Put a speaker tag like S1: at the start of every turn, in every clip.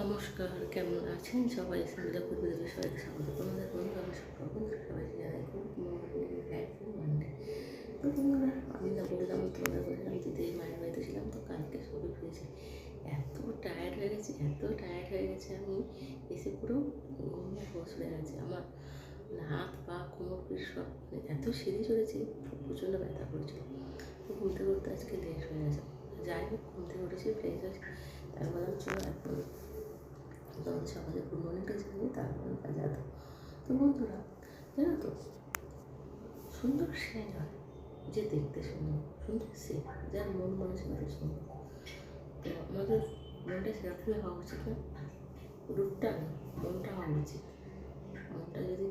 S1: নমস্কার, কেমন আছেন সবাই? সঙ্গীতা পরিবারের সবাইকে স্বাগত। তোমাদের বন্ধু আমি সকল সবাই জানাই মানডে। তো বন্ধুরা, আমি না বললাম, তোমাদের বললাম দিদি মায়ের বাড়িতে ছিলাম, তো কালকে সবে ফিরেছি। এত টায়ার্ড হয়ে গেছি, এত টায়ার্ড হয়ে গেছে আমি, এসে পুরো ঘুমিয়ে বসে গেছে আমার হাত পা, কোমর, পিঠ সব মানে এত সিঁড়ি চড়েছি প্রচণ্ড ব্যথা করেছিল। তো ঘুমতে ঘুরতে আজকে লেট হয়ে গেছে। যাই হোক, ঘুম থেকে উঠেছি ফ্রেশ হয়েছি বললাম চলো একদম তখন সকালে গুড মর্নিংটা জানি তারপরে কাজে যেত তো বন্ধুরা, জানো তো, সুন্দর সেন হয়, যে দেখতে সুন্দর সুন্দর সেন, যার মন মানসিকতা সুন্দর। তো আমাদের মনটা সেরকমই হওয়া উচিত না, রূপটা মনটা হওয়া উচিত। মনটা যদি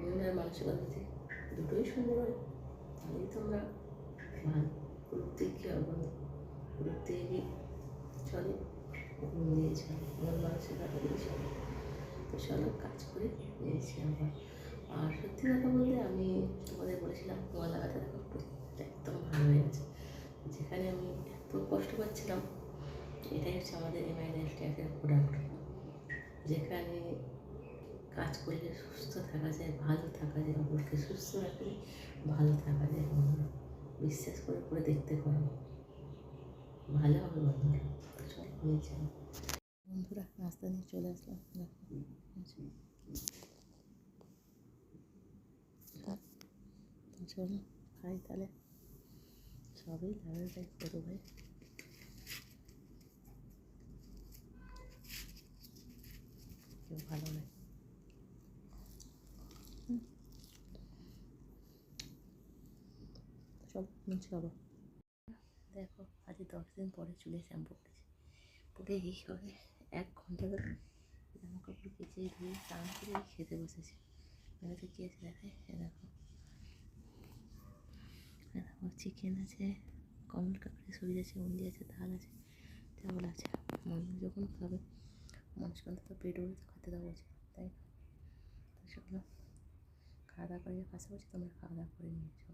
S1: মন আর মানসিকতা যদি দুটোই সুন্দর হয় তাহলেই তো আমরা ভালো। রূপ দিয়ে কী রূপ দিয়ে চলে? ঘুম দিয়ে চলে মন মানসিকতা দিয়ে চলে তো চলো কাজ করে নিয়েছি আবার আর সত্যি কথা বলতে আমি তোমাদের বলেছিলাম কুয়া লাগাতে দেখো একদম ভালো হয়ে গেছে যেখানে আমি এত কষ্ট পাচ্ছিলাম এটাই হচ্ছে আমাদের এমআই লাইফস্টাইলের প্রোডাক্ট যেখানে কাজ করলে সুস্থ থাকা যায় ভালো থাকা যায় অপরকে সুস্থ রাখলে ভালো থাকা যায় বিশ্বাস করে করে দেখতে পারো ভালো হবে বন্ধুরা। বন্ধুরা নাস্তা নিয়ে চলে আসলাম। চলো খাই তাহলে সবই লাগাটাই করো ভাই। কেউ ভালো নয়। চল, নিচে যাব। দেখো আজ দশ দিন পরে চুলে শ্যাম্পু করেছি। পরে এইভাবে এক ঘণ্টা ধরে জামা কাপড় কেচে ধুয়ে স্নান করে খেতে বসেছি। মেলাতে কী আছে দেখায়? দেখো। দেখো চিকেন আছে, কমল কাকড়ি, সবজি আছে উন্দি আছে ধাল আছে, চাউল আছে। মানুষ যখন খাবে মানুষকে অন্তত পেট ভরে তো খেতে দেওয়া উচিত, তাই তো সেগুলো খাওয়া দাওয়া করে পাশাপাশি তোমরা খাওয়া দাওয়া করে নিয়েছো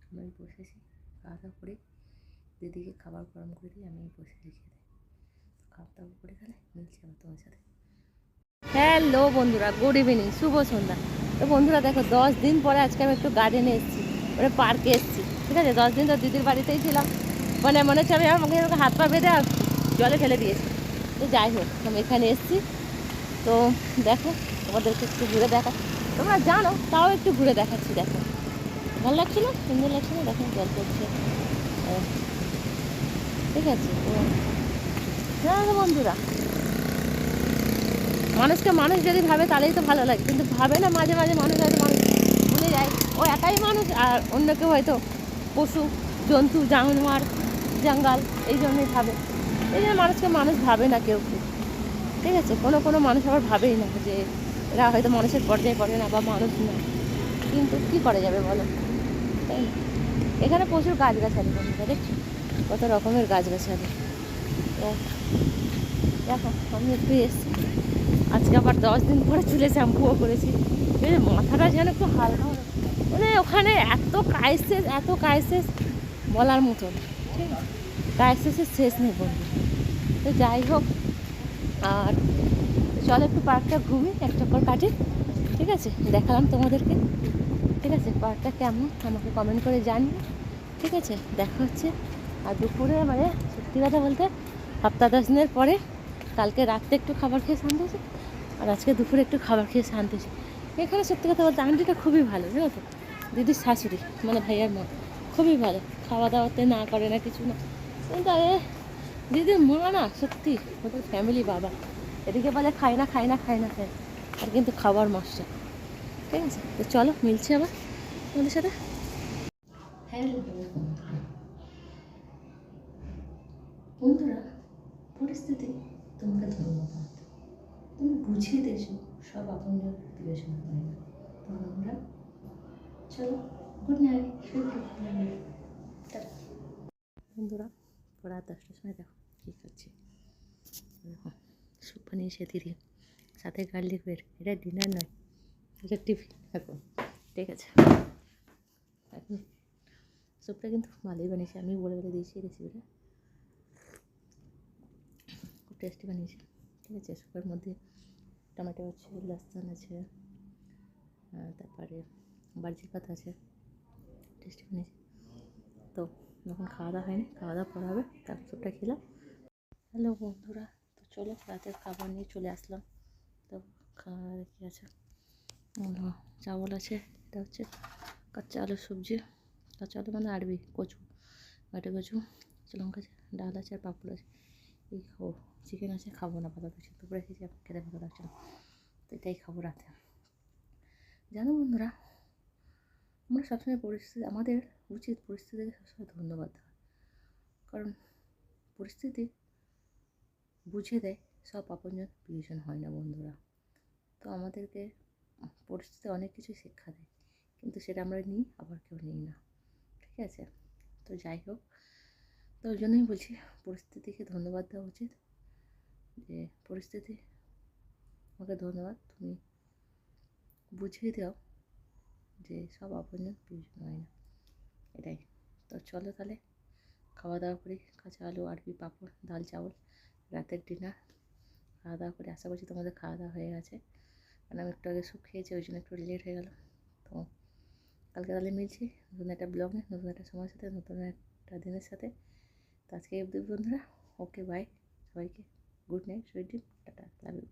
S1: আমি বসেছি, খাওয়া দাওয়া করে দিদিকে খাবার গরম করে দিয়ে আমি বসে রেখে দেয় খাওয়া দাওয়া করে তাহলে মিলছে আবার তোমার সাথে। হ্যালো বন্ধুরা গুড ইভিনিং শুভ সন্ধ্যা। তো বন্ধুরা দেখো, দশ দিন পরে আজকে আমি একটু গার্ডেনে এসেছি মানে পার্কে এসেছি, ঠিক আছে? দশ দিন তো দিদির বাড়িতেই ছিলাম। মানে মনে হচ্ছে আমি আমাকে হাত পা বেঁধে জলে ফেলে দিয়েছি। তো যাই হোক আমি এখানে এসেছি। তো দেখো, তোমাদেরকে একটু ঘুরে দেখা তোমরা জানো, তাও একটু ঘুরে দেখাচ্ছি, দেখো। ভালো লাগছে না? সুন্দর লাগছে না? দেখো, জল পড়ছে। ঠিক আছে হ্যাঁ বন্ধুরা। মানুষকে মানুষ যদি ভাবে, তাহলেই তো ভালো লাগে। কিন্তু ভাবে না, মাঝে মাঝে মানুষ হয়তো মানুষ ভুলে যায়। ও একাই মানুষ, আর অন্য কেউ হয়তো পশু, জন্তু, জানোয়ার, জঙ্গাল, এই জন্যই ভাবে। এই জন্য মানুষকে মানুষ ভাবে না কেউ। কেউ ঠিক আছে, কোনো কোনো মানুষ আবার ভাবেই না যে এরা হয়তো মানুষের পর্যায়ে পড়ে না বা মানুষ না। কিন্তু কী করা যাবে বলো? এখানে প্রচুর গাছগাছালি বন্ধুরা, দেখছ? কত রকমের গাছগাছালি। তো দেখো, আমি একটু এসেছি। আজকে আবার দশ দিন পরে চুলে শ্যাম্পুও করেছি। মাথাটা যেন একটু হালকা মানে ওখানে এত ক্রাইসিস এত ক্রাইসিস বলার মতন। ঠিক আছে? ক্রাইসিসের শেষ নেই বন্ধু তো যাই হোক, আর চল একটু পার্কটা ঘুমি এক চক্কর কাটি। ঠিক আছে? দেখালাম তোমাদেরকে। ঠিক আছে? পার্কটা কেমন? আমাকে কমেন্ট করে জানি ঠিক আছে? দেখা হচ্ছে। আর দুপুরে মানে সত্যি কথা বলতে সপ্তাহ দশ দিনের পরে কালকে রাত্রে একটু খাবার খেয়ে শান্তি হয়েছে, আর আজকে দুপুরে একটু খাবার খেয়ে শান্তি হয়েছে। এখানে সত্যি কথা বলতে আন্টিটা খুবই ভালো, জানো তো? দিদির শাশুড়ি মানে ভাইয়ার মা, খুবই ভালো। খাওয়া দাওয়াতে না করে না কিছু না। কিন্তু আরে, দিদির মা না সত্যি ওদের ফ্যামিলি বাবা। এদিকে বলে খাই না খাই না খাই না না। আর কিন্তু খাবার মাস্টার ঠিক আছে? তো চলো, মিলছে আবার তোমাদের সাথে। হ্যালো বন্ধুরা পরিস্থিতি তোমাকে ধন্যবাদ তুমি বুঝিয়ে দিয়েছ সব আপনজন বিবেচনা করে না তো আমরা চলো গুড নাইট বন্ধুরা রাত দশটার সময় দেখো কী করছি। দেখো স্যুপ বানিয়েছে দিদি। সাথে গার্লিক ব্রেড এটা ডিনার নয়, এটা টিফিন এখন ঠিক আছে। এখন স্যুপটা কিন্তু ভালোই বানিয়েছে আমি বলে বলে দিয়েছি রেসিপিটা টেস্টি বানিয়েছি ঠিক আছে? সুপের মধ্যে টমেটো আছে, লসুন আছে তারপরে বার্জির পাতা আছে টেস্টি বানিয়েছি। তো যখন খাওয়া দাওয়া হয়নি, খাওয়া দাওয়া পরে হবে, তারপর সুপটা খেলাম। হ্যালো বন্ধুরা, তো চলো রাতের খাবার নিয়ে চলে আসলাম। তো খাওয়ার কী আছে? চাवल আছে, এটা হচ্ছে কাঁচা আলুর সবজি। কাঁচা আলু মানে আরবি, কচু বাটি কচু, লঙ্কা আছে, ডাল আছে আর পাঁপড় আছে। এই খাব চিকেন আছে, খাব না ভালো লাগছে দুপুরে খেয়েছি খেতে ভালো লাগছে না। তো এটাই খাব রাতে। জানো বন্ধুরা, আমরা সবসময় পরিস্থিতি, আমাদের উচিত পরিস্থিতিকে সবসময় ধন্যবাদ দেওয়া। কারণ পরিস্থিতি বুঝে দেয়, সব আপনজন প্রিয়জন হয় না বন্ধুরা। তো আমাদেরকে পরিস্থিতি অনেক কিছু শিক্ষা দেয়, কিন্তু সেটা আমরা নিই, আবার কেউ নিই না। ঠিক আছে? তো যাই হোক, তো ওই জন্যই বলছি, পরিস্থিতিকে ধন্যবাদ দেওয়া উচিত। যে পরিস্থিতি। আমাকে ধন্যবাদ, তুমি বুঝিয়ে দাও যে সব আপনজন প্রিয়জন হয় না। এটাই। তো চলো তাহলে খাওয়া দাওয়া করি কাঁচা আলু, আরবি পাঁপড়, ডাল, চাউল, রাতের ডিনার খাওয়া দাওয়া করে আশা করছি তোমাদের খাওয়া দাওয়া হয়ে গেছে। কারণ আমি একটু আগে স্যুপ খেয়েছি, ওই জন্য একটু লেট হয়ে গেল। তো কালকে তাহলে মিলছি নতুন একটা ব্লগ নতুন একটা সময়ের সাথে, নতুন একটা দিনের সাথে। তো আজকে অবধি বন্ধুরা ওকে বাই সবাইকে। good night sweet tata love you